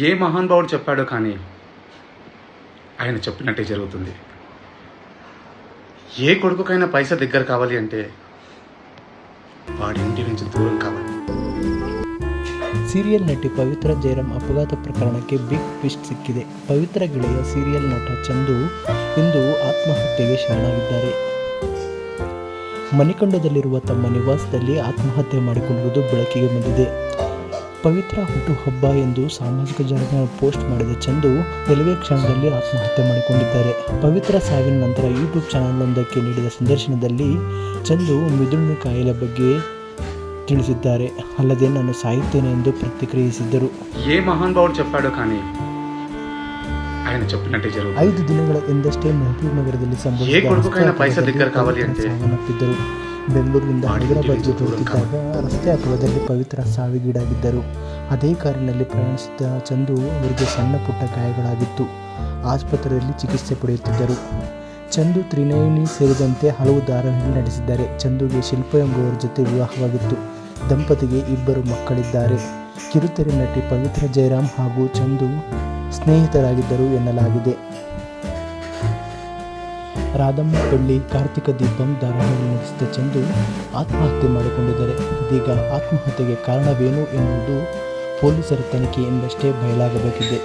ఏ మహానుభావుడు చెప్పాడో కానీ ఆయన చెప్పినట్టే జరుగుతుంది ఏ కొడుకుకైనా పైసా దగ్గర కావాలి అంటే వాడి ఇంటి నుంచి దూరం కావాలి ಸೀರಿಯಲ್ ನಟಿ ಪವಿತ್ರ ಜಯರಾಮ್ ಅಪಘಾತ ಪ್ರಕರಣಕ್ಕೆ ಬಿಗ್ ಟ್ವಿಸ್ಟ್ ಸಿಕ್ಕಿದೆ ಪವಿತ್ರ ಗೆಳೆಯ ಸೀರಿಯಲ್ ನಟ ಚಂದು ಇಂದು ಆತ್ಮಹತ್ಯೆಗೆ ಶರಣಾಗಿದ್ದಾರೆ ಮಣಿಕಂಡದಲ್ಲಿರುವ ತಮ್ಮ ನಿವಾಸದಲ್ಲಿ ಆತ್ಮಹತ್ಯೆ ಮಾಡಿಕೊಂಡಿರುವುದು ಬೆಳಕಿಗೆ ಬಂದಿದೆ ಪವಿತ್ರ ಹುಟ್ಟುಹಬ್ಬ ಎಂದು ಸಾಮಾಜಿಕ ಜಾಲತಾಣ ಪೋಸ್ಟ್ ಮಾಡಿದ ಚಂದು ಕೆಲವೇ ಕ್ಷಣದಲ್ಲಿ ಆತ್ಮಹತ್ಯೆ ಮಾಡಿಕೊಂಡಿದ್ದಾರೆ ಪವಿತ್ರ ಸಾವಿನ ನಂತರ ಯೂಟ್ಯೂಬ್ ಚಾನಲ್ನೊಂದಕ್ಕೆ ನೀಡಿದ ಸಂದರ್ಶನದಲ್ಲಿ ಚಂದು ಮಿದುಳಿನ ಕಾಯಿಲೆ ಬಗ್ಗೆ ತಿಳಿಸಿದ್ದಾರೆ ಅಲ್ಲದೆ ನಾನು ಸಾಯುತ್ತೇನೆ ಎಂದು ಪ್ರತಿಕ್ರಿಯಿಸಿದ್ದರು ఏ మహానుభావుడు చెప్పాడో కానీ ఆయన చెప్పినట్టే జరుగుతుంది ಐದು ದಿನಗಳ ಹಿಂದಷ್ಟೇ ಮಹಬೂಬ್ ನಗರದಲ್ಲಿ ಏ ಕೊಡುಕೈನ ಪೈಸಾ ಸಂಭವಿಸಿದ ದಿಕ್ಕರ್ ಕಾವಲಿ ಅಂತೆ. ಸಾವನ್ನಪ್ಪಿದ್ದರು ಬೆಂಗಳೂರಿನಿಂದ ಹೈದರಾಬಾದ್ ದೂರ ಹೋಗುತ್ತಿದ್ದಾಗ ರಸ್ತೆ ಅಪಘಾತದಲ್ಲಿ ಪವಿತ್ರ ಸಾವಿಗೀಡಾಗಿದ್ದರು. ಅದೇ ಕಾರಿನಲ್ಲಿ ಪ್ರಯಾಣಿಸಿದ ಚಂದು ಅವರಿಗೆ ಸಣ್ಣ ಪುಟ್ಟ ಗಾಯಗಳಾಗಿತ್ತು. ಆಸ್ಪತ್ರೆಯಲ್ಲಿ ಚಿಕಿತ್ಸೆ ಪಡೆಯುತ್ತಿದ್ದರು. ಚಂದು ತ್ರಿನಯನಿ ಸೇರಿದಂತೆ ಹಲವು ಧಾರಾವಾಹಿಗಳು ನಡೆಸಿದ್ದಾರೆ. ಚಂದುಗೆ ಶಿಲ್ಪ ಎಂಬುವರ ಜೊತೆ ವಿವಾಹವಾಗಿತ್ತು. ದಂಪತಿಗೆ ಇಬ್ಬರು ಮಕ್ಕಳಿದ್ದಾರೆ. ಕಿರುತೆರೆ ನಟಿ ಪವಿತ್ರ ಜಯರಾಮ್ ಹಾಗೂ ಚಂದು ಸ್ನೇಹಿತರಾಗಿದ್ದರು ಎನ್ನಲಾಗಿದೆ. ರಾಧಮ್ಮ ಪಳ್ಳಿ ಕಾರ್ತಿಕ ದೀಪಂ ಧಾರಾವಾಹಿ ನಡೆಸಿದ ಚಂದು ಆತ್ಮಹತ್ಯೆ ಮಾಡಿಕೊಂಡಿದ್ದಾರೆ. ಇದೀಗ ಆತ್ಮಹತ್ಯೆಗೆ ಕಾರಣವೇನು ಎನ್ನುವುದು ಪೊಲೀಸರ ತನಿಖೆಯಿಂದಷ್ಟೇ ಬಯಲಾಗಬೇಕಿದೆ.